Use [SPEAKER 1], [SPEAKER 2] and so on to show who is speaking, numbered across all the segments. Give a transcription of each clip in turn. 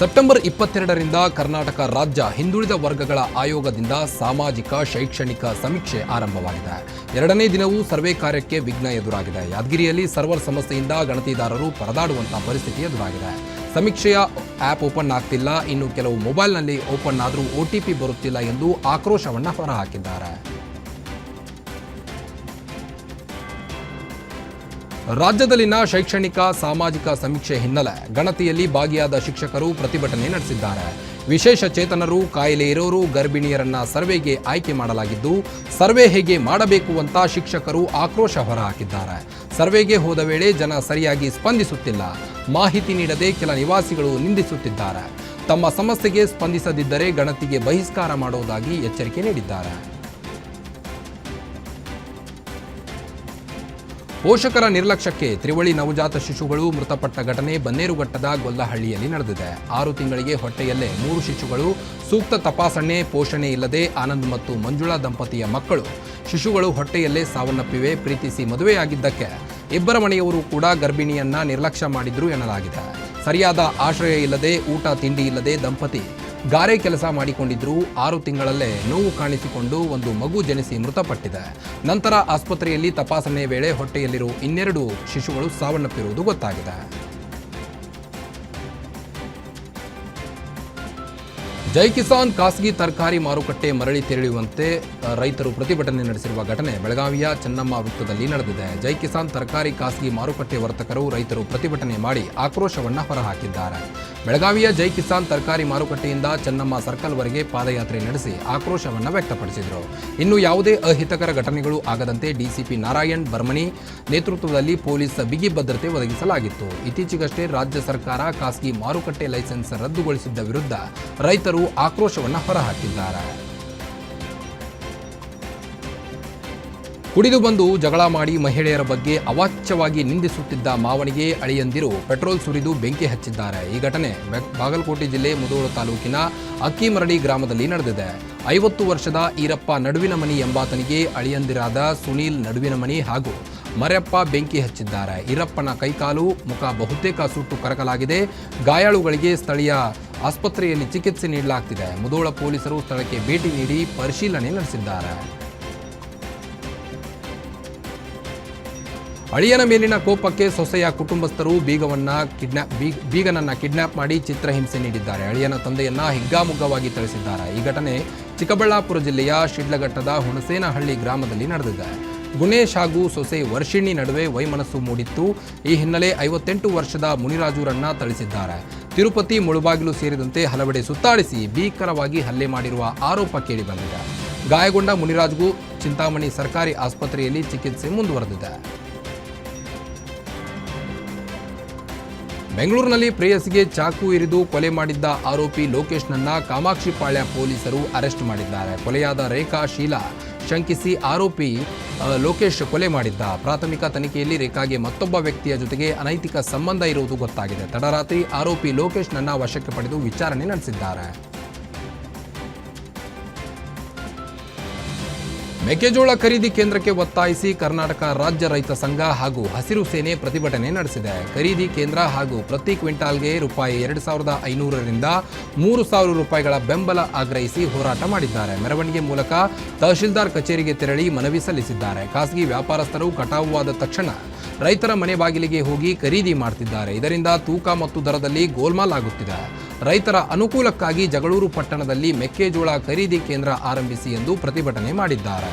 [SPEAKER 1] September ಇಪ್ಪತ್ತೆರಡರಿಂದ ಕರ್ನಾಟಕ ರಾಜ್ಯ ಹಿಂದುಳಿದ ವರ್ಗಗಳ ಆಯೋಗದಿಂದ ಸಾಮಾಜಿಕ, ಶೈಕ್ಷಣಿಕ ಸಮೀಕ್ಷೆ ಆರಂಭವಾಗಿದೆ. ಎರಡನೇ ದಿನವೂ ಸರ್ವೆ ಕಾರ್ಯಕ್ಕೆ ವಿಘ್ನ ಎದುರಾಗಿದೆ. ಯಾದಗಿರಿಯಲ್ಲಿ ಸರ್ವರ್ ಸಮಸ್ಯೆಯಿಂದ ಗಣತಿದಾರರು ಪರದಾಡುವಂತಹ ಪರಿಸ್ಥಿತಿ ಎದುರಾಗಿದೆ. ಸಮೀಕ್ಷೆಯ ಆ್ಯಪ್ ಓಪನ್ ಆಗ್ತಿಲ್ಲ. ಇನ್ನು ಕೆಲವು ಮೊಬೈಲ್ನಲ್ಲಿ ಓಪನ್ ಆದರೂ ಒ ಬರುತ್ತಿಲ್ಲ ಎಂದು ಆಕ್ರೋಶವನ್ನು ಹೊರಹಾಕಿದ್ದಾರೆ. ರಾಜ್ಯದಲ್ಲಿನ ಶೈಕ್ಷಣಿಕ, ಸಾಮಾಜಿಕ ಸಮೀಕ್ಷೆ ಹಿನ್ನೆಲೆ ಗಣತಿಯಲ್ಲಿ ಭಾಗಿಯಾದ ಶಿಕ್ಷಕರು ಪ್ರತಿಭಟನೆ ನಡೆಸಿದ್ದಾರೆ. ವಿಶೇಷ ಚೇತನರು, ಕಾಯಿಲೆ ಇರೋರು, ಗರ್ಭಿಣಿಯರನ್ನ ಸರ್ವೆಗೆ ಆಯ್ಕೆ ಮಾಡಲಾಗಿದ್ದು, ಸರ್ವೆ ಹೇಗೆ ಮಾಡಬೇಕು ಅಂತ ಶಿಕ್ಷಕರು ಆಕ್ರೋಶ ಹೊರಹಾಕಿದ್ದಾರೆ. ಸರ್ವೆಗೆ ಹೋದ ವೇಳೆ ಜನ ಸರಿಯಾಗಿ ಸ್ಪಂದಿಸುತ್ತಿಲ್ಲ. ಮಾಹಿತಿ ನೀಡದೆ ಕೆಲ ನಿವಾಸಿಗಳು ನಿಂದಿಸುತ್ತಿದ್ದಾರೆ. ತಮ್ಮ ಸಮಸ್ಯೆಗೆ ಸ್ಪಂದಿಸದಿದ್ದರೆ ಗಣತಿಗೆ ಬಹಿಷ್ಕಾರ ಮಾಡುವುದಾಗಿ ಎಚ್ಚರಿಕೆ ನೀಡಿದ್ದಾರೆ. ಪೋಷಕರ ನಿರ್ಲಕ್ಷ್ಯಕ್ಕೆ ತ್ರಿವಳಿ ನವಜಾತ ಶಿಶುಗಳು ಮೃತಪಟ್ಟ ಘಟನೆ ಬನ್ನೇರುಘಟ್ಟದ ಗೊಲ್ಲಹಳ್ಳಿಯಲ್ಲಿ ನಡೆದಿದೆ. ಆರು ತಿಂಗಳಿಗೆ ಹೊಟ್ಟೆಯಲ್ಲೇ ಮೂರು ಶಿಶುಗಳು, ಸೂಕ್ತ ತಪಾಸಣೆ, ಪೋಷಣೆ ಇಲ್ಲದೆ ಆನಂದ್ ಮತ್ತು ಮಂಜುಳಾ ದಂಪತಿಯ ಮಕ್ಕಳು. ಶಿಶುಗಳು ಹೊಟ್ಟೆಯಲ್ಲೇ ಸಾವನ್ನಪ್ಪಿವೆ, ಪ್ರೀತಿಸಿ ಮದುವೆಯಾಗಿದ್ದಕ್ಕೆ. ಇಬ್ಬರ ಮನೆಯವರು ಕೂಡ ಗರ್ಭಿಣಿಯನ್ನ ನಿರ್ಲಕ್ಷ್ಯ ಮಾಡಿದ್ರು ಎನ್ನಲಾಗಿದೆ. ಸರಿಯಾದ ಆಶ್ರಯ ಇಲ್ಲದೆ ಊಟ, ತಿಂಡಿ ಇಲ್ಲದೆ ದಂಪತಿ ಗಾರೆ ಕೆಲಸ ಮಾಡಿಕೊಂಡಿದ್ರು ಆರು ತಿಂಗಳಲ್ಲೇ ನೋವು ಕಾಣಿಸಿಕೊಂಡು ಒಂದು ಮಗು ಜನಿಸಿ ಮೃತಪಟ್ಟಿದೆ. ನಂತರ ಆಸ್ಪತ್ರೆಯಲ್ಲಿ ತಪಾಸಣೆ ವೇಳೆ ಹೊಟ್ಟೆಯಲ್ಲಿರುವ ಇನ್ನೆರಡು ಶಿಶುಗಳು ಸಾವನ್ನಪ್ಪಿರುವುದು ಗೊತ್ತಾಗಿದೆ. ಜೈ ಕಿಸಾನ್ ಖಾಸಗಿ ತರಕಾರಿ ಮಾರುಕಟ್ಟೆ ಮರಳಿ ತೆರಳುವಂತೆ ರೈತರು ಪ್ರತಿಭಟನೆ ನಡೆಸಿರುವ ಘಟನೆ ಬೆಳಗಾವಿಯ ಚೆನ್ನಮ್ಮ ವೃತ್ತದಲ್ಲಿ ನಡೆದಿದೆ. ಜೈ ಕಿಸಾನ್ ತರಕಾರಿ ಖಾಸಗಿ ಮಾರುಕಟ್ಟೆ ವರ್ತಕರು ರೈತರು ಪ್ರತಿಭಟನೆ ಮಾಡಿ ಆಕ್ರೋಶವನ್ನು ಹೊರಹಾಕಿದ್ದಾರೆ. ಬೆಳಗಾವಿಯ ಜೈ ಕಿಸಾನ್ ತರಕಾರಿ ಮಾರುಕಟ್ಟೆಯಿಂದ ಚೆನ್ನಮ್ಮ ಸರ್ಕಲ್ವರೆಗೆ ಪಾದಯಾತ್ರೆ ನಡೆಸಿ ಆಕ್ರೋಶವನ್ನು ವ್ಯಕ್ತಪಡಿಸಿದರು. ಇನ್ನು ಯಾವುದೇ ಅಹಿತಕರ ಘಟನೆಗಳು ಆಗದಂತೆ ಡಿಸಿಪಿ ನಾರಾಯಣ್ ಬರ್ಮಣಿ ನೇತೃತ್ವದಲ್ಲಿ ಪೊಲೀಸ್ ಬಿಗಿ ಭದ್ರತೆ ಒದಗಿಸಲಾಗಿತ್ತು. ಇತ್ತೀಚೆಗಷ್ಟೇ ರಾಜ್ಯ ಸರ್ಕಾರ ಖಾಸಗಿ ಮಾರುಕಟ್ಟೆ ಲೈಸೆನ್ಸ್ ರದ್ದುಗೊಳಿಸಿದ್ದ ವಿರುದ್ಧ ರೈತರು ಆಕ್ರೋಶವನ್ನು ಹೊರಹಾಕಿದ್ದಾರೆ. ಕುಡಿದು ಬಂದು ಜಗಳ ಮಾಡಿ ಮಹಿಳೆಯರ ಬಗ್ಗೆ ಅವಾಚ್ಯವಾಗಿ ನಿಂದಿಸುತ್ತಿದ್ದ ಮಾವನಿಗೆ ಅಳಿಯಂದಿರು ಪೆಟ್ರೋಲ್ ಸುರಿದು ಬೆಂಕಿ ಹಚ್ಚಿದ್ದಾರೆ. ಈ ಘಟನೆ ಬಾಗಲಕೋಟೆ ಜಿಲ್ಲೆ ಮುದೋಳು ತಾಲೂಕಿನ ಅಕ್ಕಿಮರಡಿ ಗ್ರಾಮದಲ್ಲಿ ನಡೆದಿದೆ. ಐವತ್ತು ವರ್ಷದ ಈರಪ್ಪ ನಡುವಿನ ಮನಿ ಎಂಬಾತನಿಗೆ ಅಳಿಯಂದಿರಾದ ಸುನೀಲ್ ನಡುವಿನಮನಿ ಹಾಗೂ ಮರೆಯಪ್ಪ ಬೆಂಕಿ ಹಚ್ಚಿದ್ದಾರೆ. ಈರಪ್ಪನ ಕೈಕಾಲು, ಮುಖ ಬಹುತೇಕ ಸುಟ್ಟು ಕರಕಲಾಗಿದೆ. ಗಾಯಾಳುಗಳಿಗೆ ಸ್ಥಳೀಯ ಆಸ್ಪತ್ರೆಯಲ್ಲಿ ಚಿಕಿತ್ಸೆ ನೀಡಲಾಗ್ತಿದೆ. ಮುದೋಳ ಪೊಲೀಸರು ಸ್ಥಳಕ್ಕೆ ಭೇಟಿ ನೀಡಿ ಪರಿಶೀಲನೆ ನಡೆಸಿದ್ದಾರೆ. ಅಳಿಯನ ಮೇಲಿನ ಕೋಪಕ್ಕೆ ಸೊಸೆಯ ಕುಟುಂಬಸ್ಥರು ಬೀಗವನ್ನ ಕಿಡ್ನಾಪ್ ಬೀಗ್- ಬೀಗನನ್ನ ಕಿಡ್ನಾಪ್ ಮಾಡಿ ಚಿತ್ರಹಿಂಸೆ ನೀಡಿದ್ದಾರೆ. ಅಳಿಯನ ತಂದೆಯನ್ನ ಹಿಗ್ಗಾಮುಗ್ಗವಾಗಿ ಥಳಿಸಿದ್ದಾರೆ. ಈ ಘಟನೆ ಚಿಕ್ಕಬಳ್ಳಾಪುರ ಜಿಲ್ಲೆಯ ಶಿಡ್ಲಘಟ್ಟದ ಹುಣಸೇನಹಳ್ಳಿ ಗ್ರಾಮದಲ್ಲಿ ನಡೆದಿದೆ. ಗುಣೇಶ್ ಹಾಗೂ ಸೊಸೆ ವರ್ಷಿಣಿ ನಡುವೆ ವೈಮನಸ್ಸು ಮೂಡಿತ್ತು. ಈ ಹಿನ್ನೆಲೆ ಐವತ್ತೆಂಟು ವರ್ಷದ ಮುನಿರಾಜುರನ್ನ ಥಳಿಸಿದ್ದಾರೆ. ತಿರುಪತಿ, ಮುಳುಬಾಗಿಲು ಸೇರಿದಂತೆ ಹಲವೆಡೆ ಸುತ್ತಾಡಿಸಿ ಭೀಕರವಾಗಿ ಹಲ್ಲೆ ಮಾಡಿರುವ ಆರೋಪ ಕೇಳಿಬಂದಿದೆ. ಗಾಯಗೊಂಡ ಮುನಿರಾಜ್ಗೂ ಚಿಂತಾಮಣಿ ಸರ್ಕಾರಿ ಆಸ್ಪತ್ರೆಯಲ್ಲಿ ಚಿಕಿತ್ಸೆ ಮುಂದುವರೆದಿದೆ. ಬೆಂಗಳೂರಿನಲ್ಲಿ ಪ್ರೇಯಸ್ಗೆ ಚಾಕು ಇರಿದು ಕೊಲೆ ಮಾಡಿದ್ದ ಆರೋಪಿ ಲೋಕೇಶ್ನನ್ನ ಕಾಮಾಕ್ಷಿಪಾಳ್ಯ ಪೊಲೀಸರು ಅರೆಸ್ಟ್ ಮಾಡಿದ್ದಾರೆ. ಕೊಲೆಯಾದ ರೇಖಾ, ಶೀಲಾ ಶಂಕಿಸಿ ಆರೋಪಿ ಲೋಕೇಶ್ ಕೊಲೆ ಮಾಡಿದ್ದ. ಪ್ರಾಥಮಿಕ ತನಿಖೆಯಲ್ಲಿ ರೇಖಾಗೆ ಮತ್ತೊಬ್ಬ ವ್ಯಕ್ತಿಯ ಜೊತೆಗೆ ಅನೈತಿಕ ಸಂಬಂಧ ಇರುವುದು ಗೊತ್ತಾಗಿದೆ. ತಡರಾತ್ರಿ ಆರೋಪಿ ಲೋಕೇಶ್ನನ್ನ ವಶಕ್ಕೆ ಪಡೆದು ವಿಚಾರಣೆ ನಡೆಸಿದ್ದಾರೆ. ಮೆಕ್ಕೆಜೋಳ ಖರೀದಿ ಕೇಂದ್ರಕ್ಕೆ ಒತ್ತಾಯಿಸಿ ಕರ್ನಾಟಕ ರಾಜ್ಯ ರೈತ ಸಂಘ ಹಾಗೂ ಹಸಿರು ಸೇನೆ ಪ್ರತಿಭಟನೆ ನಡೆಸಿದೆ. ಖರೀದಿ ಕೇಂದ್ರ ಹಾಗೂ ಪ್ರತಿ ಕ್ವಿಂಟಾಲ್ಗೆ ರೂಪಾಯಿ ಎರಡು ಸಾವಿರದ ಐನೂರರಿಂದ ಮೂರು ಸಾವಿರ ರೂಪಾಯಿಗಳ ಬೆಂಬಲ ಆಗ್ರಹಿಸಿ ಹೋರಾಟ ಮಾಡಿದ್ದಾರೆ. ಮೆರವಣಿಗೆ ಮೂಲಕ ತಹಶೀಲ್ದಾರ್ ಕಚೇರಿಗೆ ತೆರಳಿ ಮನವಿ ಸಲ್ಲಿಸಿದ್ದಾರೆ. ಖಾಸಗಿ ವ್ಯಾಪಾರಸ್ಥರು ಕಟಾವುವಾದ ತಕ್ಷಣ ರೈತರ ಮನೆ ಬಾಗಿಲಿಗೆ ಹೋಗಿ ಖರೀದಿ ಮಾಡ್ತಿದ್ದಾರೆ. ಇದರಿಂದ ತೂಕ ಮತ್ತು ದರದಲ್ಲಿ ಗೋಲ್ಮಾಲ್ ಆಗುತ್ತಿದೆ. ರೈತರ ಅನುಕೂಲಕ್ಕಾಗಿ ಜಗಳೂರು ಪಟ್ಟಣದಲ್ಲಿ ಮೆಕ್ಕೆಜೋಳ ಖರೀದಿ ಕೇಂದ್ರ ಆರಂಭಿಸಿ ಎಂದು ಪ್ರತಿಭಟನೆ ಮಾಡಿದ್ದಾರೆ.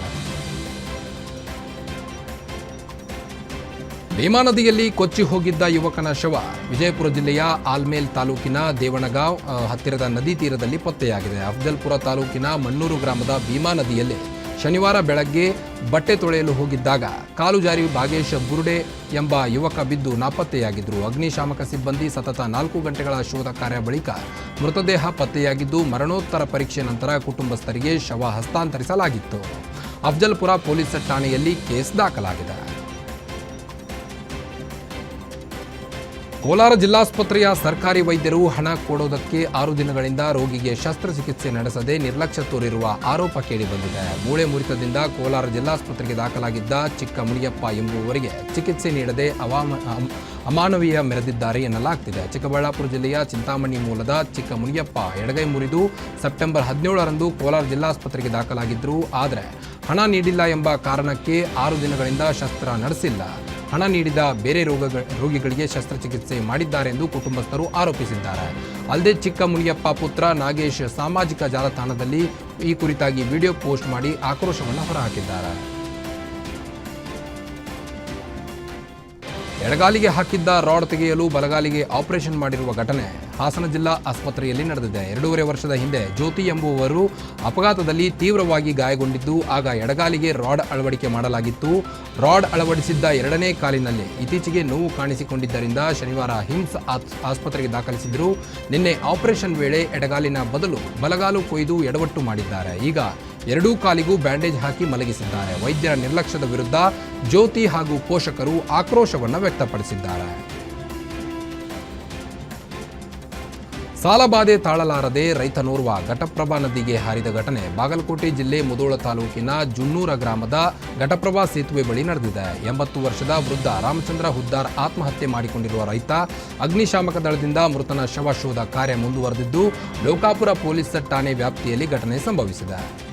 [SPEAKER 1] ಭೀಮಾ ನದಿಯಲ್ಲಿ ಕೊಚ್ಚಿ ಹೋಗಿದ್ದ ಯುವಕನ ಶವ ವಿಜಯಪುರ ಜಿಲ್ಲೆಯ ಆಲ್ಮೇಲ್ ತಾಲೂಕಿನ ದೇವಣಗಾಂವ್ ಹತ್ತಿರದ ನದಿ ತೀರದಲ್ಲಿ ಪತ್ತೆಯಾಗಿದೆ. ಅಫ್ಜಲ್ಪುರ ತಾಲೂಕಿನ ಮಣ್ಣೂರು ಗ್ರಾಮದ ಭೀಮಾ ನದಿಯಲ್ಲಿ ಶನಿವಾರ ಬೆಳಗ್ಗೆ ಬಟ್ಟೆ ತೊಳೆಯಲು ಹೋಗಿದ್ದಾಗ ಕಾಲು ಜಾರಿ ಭಾಗೇಶ್ ಬುರುಡೆ ಎಂಬ ಯುವಕ ಬಿದ್ದು ನಾಪತ್ತೆಯಾಗಿದ್ದರು. ಅಗ್ನಿಶಾಮಕ ಸಿಬ್ಬಂದಿ ಸತತ ನಾಲ್ಕು ಗಂಟೆಗಳ ಶೋಧ ಕಾರ್ಯ ಬಳಿಕ ಮೃತದೇಹ ಪತ್ತೆಯಾಗಿದ್ದು, ಮರಣೋತ್ತರ ಪರೀಕ್ಷೆ ನಂತರ ಕುಟುಂಬಸ್ಥರಿಗೆ ಶವ ಹಸ್ತಾಂತರಿಸಲಾಗಿತ್ತು. ಅಫ್ಜಲ್ಪುರ ಪೊಲೀಸ್ ಠಾಣೆಯಲ್ಲಿ ಕೇಸ್ ದಾಖಲಾಗಿದೆ. ಕೋಲಾರ ಜಿಲ್ಲಾಸ್ಪತ್ರೆಯ ಸರ್ಕಾರಿ ವೈದ್ಯರು ಹಣ ಕೊಡೋದಕ್ಕೆ ಆರು ದಿನಗಳಿಂದ ರೋಗಿಗೆ ಶಸ್ತ್ರಚಿಕಿತ್ಸೆ ನಡೆಸದೆ ನಿರ್ಲಕ್ಷ್ಯ ತೋರಿರುವ ಆರೋಪ ಕೇಳಿಬಂದಿದೆ ಮೂಳೆ ಮುರಿತದಿಂದ ಕೋಲಾರ ಜಿಲ್ಲಾಸ್ಪತ್ರೆಗೆ ದಾಖಲಾಗಿದ್ದ ಚಿಕ್ಕ ಮುನಿಯಪ್ಪ ಎಂಬುವವರಿಗೆ ಚಿಕಿತ್ಸೆ ನೀಡದೆ ಅವಾಮ ಅಮಾನವೀಯ ಮೆರೆದಿದ್ದಾರೆ ಎನ್ನಲಾಗ್ತಿದೆ. ಚಿಕ್ಕಬಳ್ಳಾಪುರ ಜಿಲ್ಲೆಯ ಚಿಂತಾಮಣಿ ಮೂಲದ ಚಿಕ್ಕ ಮುನಿಯಪ್ಪ ಎಡಗೈ ಮುರಿದು ಸೆಪ್ಟೆಂಬರ್ ಹದಿನೇಳರಂದು ಕೋಲಾರ ಜಿಲ್ಲಾಸ್ಪತ್ರೆಗೆ ದಾಖಲಾಗಿದ್ದರು ಆದರೆ ಹಣ ನೀಡಿಲ್ಲ ಎಂಬ ಕಾರಣಕ್ಕೆ ಆರು ದಿನಗಳಿಂದ ಶಸ್ತ್ರ ನಡೆಸಿಲ್ಲ. ಹಣ ನೀಡಿದ ಬೇರೆ ರೋಗಗಳ ರೋಗಿಗಳಿಗೆ ಶಸ್ತ್ರಚಿಕಿತ್ಸೆ ಮಾಡಿದ್ದಾರೆ ಎಂದು ಕುಟುಂಬಸ್ಥರು ಆರೋಪಿಸಿದ್ದಾರೆ. ಅಲ್ಲದೆ ಚಿಕ್ಕ ಮುನಿಯಪ್ಪ ಪುತ್ರ ನಾಗೇಶ್ ಸಾಮಾಜಿಕ ಜಾಲತಾಣದಲ್ಲಿ ಈ ಕುರಿತಾಗಿ ವಿಡಿಯೋ ಪೋಸ್ಟ್ ಮಾಡಿ ಆಕ್ರೋಶವನ್ನು ಹೊರಹಾಕಿದ್ದಾರೆ. ಎಡಗಾಲಿಗೆ ಹಾಕಿದ್ದ ರಾಡ್ ತೆಗೆಯಲು ಬಲಗಾಲಿಗೆ ಆಪರೇಷನ್ ಮಾಡಿರುವ ಘಟನೆ ಹಾಸನ ಜಿಲ್ಲಾ ಆಸ್ಪತ್ರೆಯಲ್ಲಿ ನಡೆದಿದೆ. ಎರಡೂವರೆ ವರ್ಷದ ಹಿಂದೆ ಜ್ಯೋತಿ ಎಂಬುವವರು ಅಪಘಾತದಲ್ಲಿ ತೀವ್ರವಾಗಿ ಗಾಯಗೊಂಡಿದ್ದು, ಆಗ ಎಡಗಾಲಿಗೆ ರಾಡ್ ಅಳವಡಿಕೆ ಮಾಡಲಾಗಿತ್ತು. ರಾಡ್ ಅಳವಡಿಸಿದ್ದ ಎರಡನೇ ಕಾಲಿನಲ್ಲಿ ಇತ್ತೀಚೆಗೆ ನೋವು ಕಾಣಿಸಿಕೊಂಡಿದ್ದರಿಂದ ಶನಿವಾರ ಹಿಮ್ಸ್ ಆಸ್- ಆಸ್ಪತ್ರೆಗೆ ದಾಖಲಿಸಿದ್ರು. ನಿನ್ನೆ ಆಪರೇಷನ್ ವೇಳೆ ಎಡಗಾಲಿನ ಬದಲು ಬಲಗಾಲು ಕೊಯ್ದು ಎಡವಟ್ಟು ಮಾಡಿದ್ದಾರೆ. ಈಗ ಎರಡೂ ಕಾಲಿಗೂ ಬ್ಯಾಂಡೇಜ್ ಹಾಕಿ ಮಲಗಿಸಿದ್ದಾರೆ. ವೈದ್ಯರ ನಿರ್ಲಕ್ಷ್ಯದ ವಿರುದ್ಧ ಜ್ಯೋತಿ ಹಾಗೂ ಪೋಷಕರು ಆಕ್ರೋಶವನ್ನು ವ್ಯಕ್ತಪಡಿಸಿದ್ದಾರೆ. ಸಾಲಬಾಧೆ ತಾಳಲಾರದೆ ರೈತನೋರ್ವ ಘಟಪ್ರಭಾ ನದಿಗೆ ಹಾರಿದ ಘಟನೆ. ಬಾಗಲಕೋಟೆ ಜಿಲ್ಲೆ ಮುದೋಳ ತಾಲೂಕಿನ ಜುನ್ನೂರ ಗ್ರಾಮದ ಘಟಪ್ರಭಾ ಸೇತುವೆ ಬಳಿ ನಡೆದಿದೆ. ಎಂಬತ್ತು ವರ್ಷದ ವೃದ್ಧ ರಾಮಚಂದ್ರ ಹುದ್ದಾರ್ ಆತ್ಮಹತ್ಯೆ ಮಾಡಿಕೊಂಡಿರುವ ರೈತ ಅಗ್ನಿಶಾಮಕ ದಳದಿಂದ ಮೃತನ ಶವ ಶೋಧ ಕಾರ್ಯ ಮುಂದುವರೆದಿದ್ದು, ಲೋಕಾಪುರ ಪೊಲೀಸ್ ಠಾಣೆ ವ್ಯಾಪ್ತಿಯಲ್ಲಿ ಘಟನೆ ಸಂಭವಿಸಿದೆ.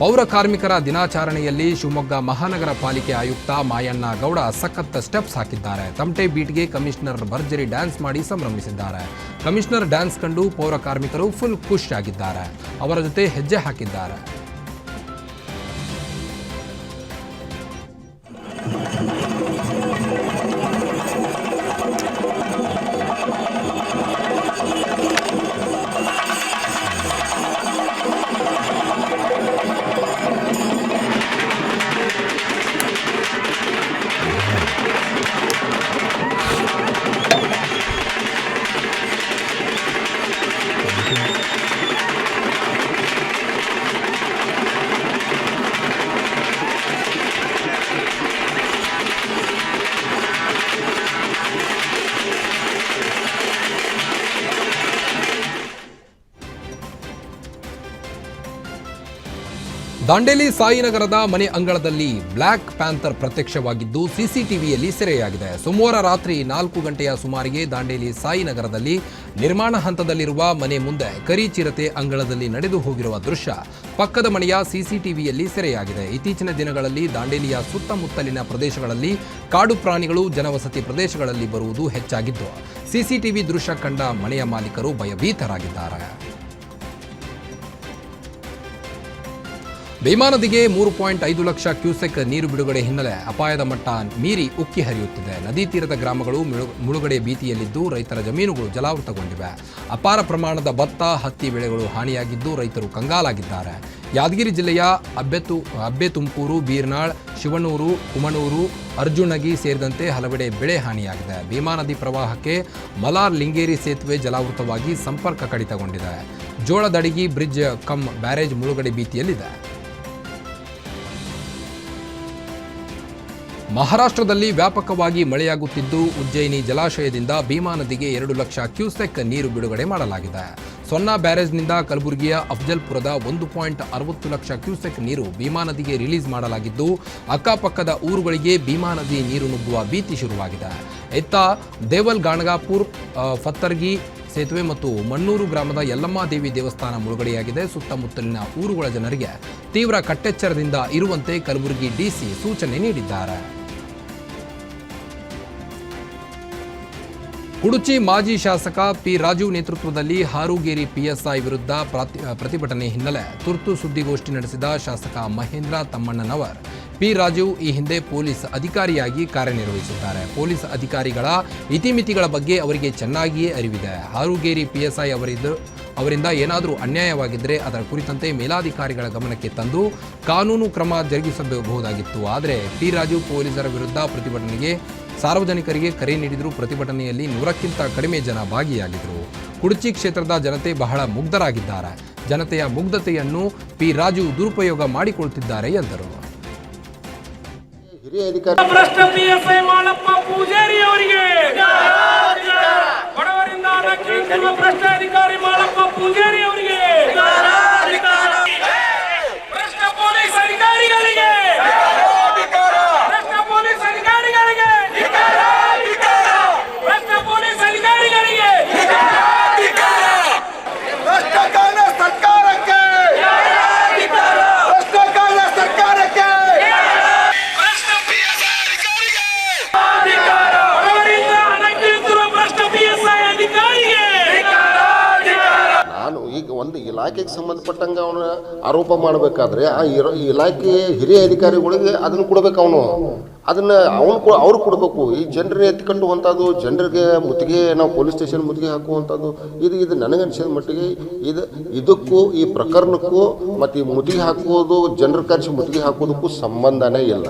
[SPEAKER 1] ಪೌರ ಕಾರ್ಮಿಕರ ದಿನಾಚರಣೆಯಲ್ಲಿ ಶಿವಮೊಗ್ಗ ಮಹಾನಗರ ಪಾಲಿಕೆ ಆಯುಕ್ತ ಮಾಯಣ್ಣ ಗೌಡ ಸಖತ್ ಸ್ಟೆಪ್ಸ್ ಹಾಕಿದ್ದಾರೆ. ತಮಟೆ ಬೀಟ್ಗೆ ಕಮಿಷನರ್ ಭರ್ಜರಿ ಡ್ಯಾನ್ಸ್ ಮಾಡಿ ಸಂಭ್ರಮಿಸಿದ್ದಾರೆ. ಕಮಿಷನರ್ ಡ್ಯಾನ್ಸ್ ಕಂಡು ಪೌರ ಕಾರ್ಮಿಕರು ಫುಲ್ ಖುಷಿಯಾಗಿದ್ದಾರೆ. ಅವರ ಜೊತೆ ಹೆಜ್ಜೆ ಹಾಕಿದ್ದಾರೆ. ದಾಂಡೇಲಿ ಸಾಯಿನಗರದ ಮನೆ ಅಂಗಳದಲ್ಲಿ ಬ್ಲ್ಯಾಕ್ ಪ್ಯಾಂಥರ್ ಪ್ರತ್ಯಕ್ಷವಾಗಿದ್ದು ಸಿಸಿಟಿವಿಯಲ್ಲಿ ಸೆರೆಯಾಗಿದೆ. ಸೋಮವಾರ ರಾತ್ರಿ ನಾಲ್ಕು ಗಂಟೆಯ ಸುಮಾರಿಗೆ ದಾಂಡೇಲಿ ಸಾಯಿನಗರದಲ್ಲಿ ನಿರ್ಮಾಣ ಹಂತದಲ್ಲಿರುವ ಮನೆ ಮುಂದೆ ಕರಿ ಚಿರತೆ ಅಂಗಳದಲ್ಲಿ ನಡೆದು ಹೋಗಿರುವ ದೃಶ್ಯ ಪಕ್ಕದ ಮನೆಯ ಸಿಸಿಟಿವಿಯಲ್ಲಿ ಸೆರೆಯಾಗಿದೆ. ಇತ್ತೀಚಿನ ದಿನಗಳಲ್ಲಿ ದಾಂಡೇಲಿಯ ಸುತ್ತಮುತ್ತಲಿನ ಪ್ರದೇಶಗಳಲ್ಲಿ ಕಾಡು ಪ್ರಾಣಿಗಳು ಜನವಸತಿ ಪ್ರದೇಶಗಳಲ್ಲಿ ಬರುವುದು ಹೆಚ್ಚಾಗಿದ್ದು, ಸಿಸಿಟಿವಿ ದೃಶ್ಯ ಕಂಡ ಮನೆಯ ಮಾಲೀಕರು ಭಯಭೀತರಾಗಿದ್ದಾರೆ. ಭೀಮಾ ನದಿಗೆ ಮೂರು ಪಾಯಿಂಟ್ ಐದು ಲಕ್ಷ ಕ್ಯೂಸೆಕ್ ನೀರು ಬಿಡುಗಡೆ ಹಿನ್ನೆಲೆ ಅಪಾಯದ ಮಟ್ಟ ಮೀರಿ ಉಕ್ಕಿ ಹರಿಯುತ್ತಿದೆ. ನದಿ ತೀರದ ಗ್ರಾಮಗಳು ಮುಳು- ಮುಳುಗಡೆ ಭೀತಿಯಲ್ಲಿದ್ದು ರೈತರ ಜಮೀನುಗಳು ಜಲಾವೃತಗೊಂಡಿವೆ. ಅಪಾರ ಪ್ರಮಾಣದ ಭತ್ತ, ಹತ್ತಿ ಬೆಳೆಗಳು ಹಾನಿಯಾಗಿದ್ದು ರೈತರು ಕಂಗಾಲಾಗಿದ್ದಾರೆ. ಯಾದಗಿರಿ ಜಿಲ್ಲೆಯ ಅಬ್ಬೆತು ಅಬ್ಬೆ ತುಮಕೂರು ಬೀರ್ನಾಳ್ ಶಿವನೂರು ಕುಮನೂರು ಅರ್ಜುನಗಿ ಸೇರಿದಂತೆ ಹಲವೆಡೆ ಬೆಳೆ ಹಾನಿಯಾಗಿದೆ. ಭೀಮಾ ನದಿ ಪ್ರವಾಹಕ್ಕೆ ಮಲಾರ್ ಲಿಂಗೇರಿ ಸೇತುವೆ ಜಲಾವೃತವಾಗಿ ಸಂಪರ್ಕ ಕಡಿತಗೊಂಡಿದೆ. ಜೋಳದಡಿಗಿ ಬ್ರಿಡ್ಜ್ ಕಮ್ ಬ್ಯಾರೇಜ್ ಮುಳುಗಡೆ ಭೀತಿಯಲ್ಲಿದೆ. ಮಹಾರಾಷ್ಟ್ರದಲ್ಲಿ ವ್ಯಾಪಕವಾಗಿ ಮಳೆಯಾಗುತ್ತಿದ್ದು, ಉಜ್ಜಯಿನಿ ಜಲಾಶಯದಿಂದ ಭೀಮಾ ನದಿಗೆ ಎರಡು ಲಕ್ಷ ಕ್ಯೂಸೆಕ್ ನೀರು ಬಿಡುಗಡೆ ಮಾಡಲಾಗಿದೆ. ಸೊನ್ನಾ ಬ್ಯಾರೇಜ್ನಿಂದ ಕಲಬುರಗಿಯ ಅಫ್ಜಲ್ಪುರದ ಒಂದು ಪಾಯಿಂಟ್ ಅರವತ್ತು ಲಕ್ಷ ಕ್ಯೂಸೆಕ್ ನೀರು ಭೀಮಾ ನದಿಗೆ ರಿಲೀಸ್ ಮಾಡಲಾಗಿದ್ದು, ಅಕ್ಕಪಕ್ಕದ ಊರುಗಳಿಗೆ ಭೀಮಾ ನದಿ ನೀರು ನುಗ್ಗುವ ಭೀತಿ ಶುರುವಾಗಿದೆ. ಇತ್ತ ದೇವಲ್, ಗಾಣಗಾಪುರ್ ಫತ್ತರ್ಗಿ, ಸೇತುವೆ ಮತ್ತು ಮಣ್ಣೂರು ಗ್ರಾಮದ ಯಲ್ಲಮ್ಮ ದೇವಿ ದೇವಸ್ಥಾನ ಮುಳುಗಡೆಯಾಗಿದೆ. ಸುತ್ತಮುತ್ತಲಿನ ಊರುಗಳ ಜನರಿಗೆ ತೀವ್ರ ಕಟ್ಟೆಚ್ಚರದಿಂದ ಇರುವಂತೆ ಕಲಬುರಗಿ ಡಿಸಿ ಸೂಚನೆ ನೀಡಿದ್ದಾರೆ. ಕುಡುಚಿ ಮಾಜಿ ಶಾಸಕ ಪಿ ರಾಜು ನೇತೃತ್ವದಲ್ಲಿ ಹಾರೂಗೇರಿ ಪಿಎಸ್ಐ ವಿರುದ್ಧ ಪ್ರಾತಿ- ಪ್ರತಿಭಟನೆ ಹಿನ್ನೆಲೆ ತುರ್ತು ಸುದ್ದಿಗೋಷ್ಠಿ ನಡೆಸಿದ ಶಾಸಕ ಮಹೇಂದ್ರ ತಮ್ಮಣ್ಣನವರ್. ಪಿ ರಾಜು ಈ ಹಿಂದೆ ಪೊಲೀಸ್ ಅಧಿಕಾರಿಯಾಗಿ ಕಾರ್ಯನಿರ್ವಹಿಸಿದ್ದಾರೆ ಪೊಲೀಸ್ ಅಧಿಕಾರಿಗಳ ಇತಿಮಿತಿಗಳ ಬಗ್ಗೆ ಅವರಿಗೆ ಚೆನ್ನಾಗಿಯೇ ಅರಿವಿದೆ. ಹಾರೂಗೇರಿ ಪಿಎಸ್ಐ ಅವರಿದ್ದು ಅವರಿಂದ ಏನಾದರೂ ಅನ್ಯಾಯವಾಗಿದ್ದರೆ ಅದರ ಕುರಿತಂತೆ ಮೇಲಾಧಿಕಾರಿಗಳ ಗಮನಕ್ಕೆ ತಂದು ಕಾನೂನು ಕ್ರಮ ಜರುಗಿಸಬಹುದಾಗಿತ್ತು. ಆದರೆ ಪಿ ರಾಜು ಪೊಲೀಸರ ವಿರುದ್ಧ ಪ್ರತಿಭಟನೆಗೆ ಸಾರ್ವಜನಿಕರಿಗೆ ಕರೆ ನೀಡಿದರೂ ಪ್ರತಿಭಟನೆಯಲ್ಲಿ ನೂರಕ್ಕಿಂತ ಕಡಿಮೆ ಜನ ಭಾಗಿಯಾಗಿದ್ದರು ಕುಡಚಿ ಕ್ಷೇತ್ರದ ಜನತೆ ಬಹಳ ಮುಗ್ಧರಾಗಿದ್ದಾರೆ. ಜನತೆಯ ಮುಗ್ಧತೆಯನ್ನು ಪಿ ರಾಜು ದುರುಪಯೋಗ ಮಾಡಿಕೊಳ್ತಿದ್ದಾರೆ ಎಂದರು.
[SPEAKER 2] ಹಿರಿಯ ಅಧಿಕಾರಿ
[SPEAKER 3] ಭ್ರಷ್ಟ P S I Malappa Pujari ಅವರಿಗೆ.
[SPEAKER 2] Bunga! ಇಲಾಖೆಗೆ ಸಂಬಂಧಪಟ್ಟಂಗೆ ಅವನ ಆರೋಪ ಮಾಡಬೇಕಾದ್ರೆ ಆ ಇಲಾಖೆ ಹಿರಿಯ ಅಧಿಕಾರಿಗಳಿಗೆ ಅದನ್ನು ಕೊಡ್ಬೇಕು ಅವನು. ಅದನ್ನು ಅವನು ಅವ್ರು ಕೊಡಬೇಕು. ಈ ಜನರಿಗೆ ಎತ್ಕೊಂಡು ಜನರಿಗೆ ಮುತ್ತಿಗೆ, ನಾವು ಪೊಲೀಸ್ ಸ್ಟೇಷನ್ ಮುತ್ತಿಗೆ ಹಾಕುವಂಥದ್ದು ಇದು ಇದು ನನಗನ್ಸಿದ ಮಟ್ಟಿಗೆ ಇದು, ಇದಕ್ಕೂ, ಈ ಪ್ರಕರಣಕ್ಕೂ ಮತ್ತು ಈ ಮುತ್ತಿಗೆ ಹಾಕೋದು ಜನರ ಖರ್ಚು ಮುತ್ತಿಗೆ ಹಾಕೋದಕ್ಕೂ ಸಂಬಂಧನೇ ಇಲ್ಲ.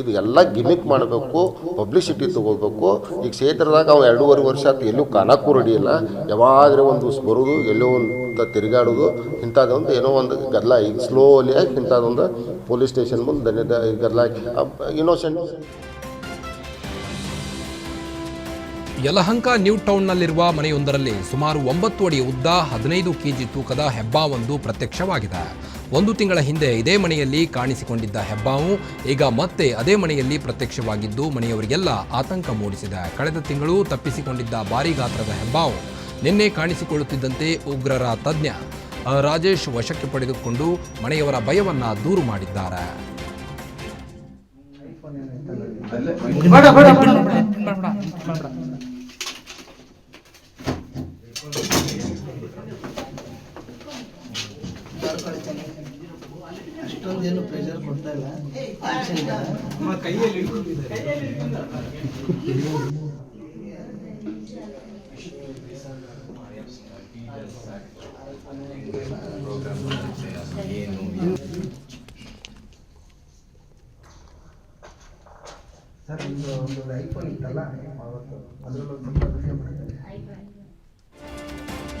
[SPEAKER 2] ಇದು ಎಲ್ಲ ಗಿಮಿಕ್ ಮಾಡಬೇಕು ಪಬ್ಲಿಸಿಟಿ ತಗೋಬೇಕು. ಈಗ ಕ್ಷೇತ್ರದಾಗ ಅವ್ನು ಎರಡೂವರೆ ವರ್ಷ ಆತು, ಎಲ್ಲೂ ಕಾಣಕ್ಕೂ ರೆಡಿ ಇಲ್ಲ. ಯಾವಾಗಲೇ ಒಂದು ಬರೋದು, ಎಲ್ಲೋ ಒಂದು ತಿರುಗಾಡೋದು. ಇಂಥದ್ದೊಂದು ಏನೋ ಒಂದು ಗದ್ದಲ, ಈಗ ಸ್ಲೋಲಿ ಆಗಿ ಇಂಥದ್ದೊಂದು ಪೊಲೀಸ್ ಸ್ಟೇಷನ್ ಮುಂದೆ ದನ್ಯದ ಗದ್ದಲ ಇನ್ನೋಸೆಂಟ್
[SPEAKER 1] ಯಲಹಂಕ ನ್ಯೂ ಟೌನ್ನಲ್ಲಿರುವ ಮನೆಯೊಂದರಲ್ಲಿ ಸುಮಾರು ಒಂಬತ್ತು ಅಡಿ ಉದ್ದ ಹದಿನೈದು ಕೆಜಿ ತೂಕದ ಹೆಬ್ಬಾವೊಂದು ಪ್ರತ್ಯಕ್ಷವಾಗಿದೆ. ಒಂದು ತಿಂಗಳ ಹಿಂದೆ ಇದೇ ಮನೆಯಲ್ಲಿ ಕಾಣಿಸಿಕೊಂಡಿದ್ದ ಹೆಬ್ಬಾವು ಈಗ ಮತ್ತೆ ಅದೇ ಮನೆಯಲ್ಲಿ ಪ್ರತ್ಯಕ್ಷವಾಗಿದ್ದು, ಮನೆಯವರಿಗೆಲ್ಲ ಆತಂಕ ಮೂಡಿಸಿದೆ. ಕಳೆದ ತಿಂಗಳು ತಪ್ಪಿಸಿಕೊಂಡಿದ್ದ ಭಾರಿ ಗಾತ್ರದ ಹೆಬ್ಬಾವು ನಿನ್ನೆ ಕಾಣಿಸಿಕೊಳ್ಳುತ್ತಿದ್ದಂತೆ ಉಗ್ರರ ತಜ್ಞ ರಾಜೇಶ್ ವಶಕ್ಕೆ ಪಡೆದುಕೊಂಡು ಮನೆಯವರ ಭಯವನ್ನ ದೂರು ಮಾಡಿದ್ದಾರೆ.
[SPEAKER 4] ಅಷ್ಟೊಂದೇನು ಪ್ರೆಷರ್ ಕೊಡ್ತಾ ಇಲ್ಲ. ಕೈಯಲ್ಲಿ ಸರ್ ಒಂದು ಒಂದು ಐಫೋನ್ ಇತ್ತಲ್ಲ ಅವತ್ತು ಅದರಲ್ಲೊಂದು ಸ್ವಲ್ಪ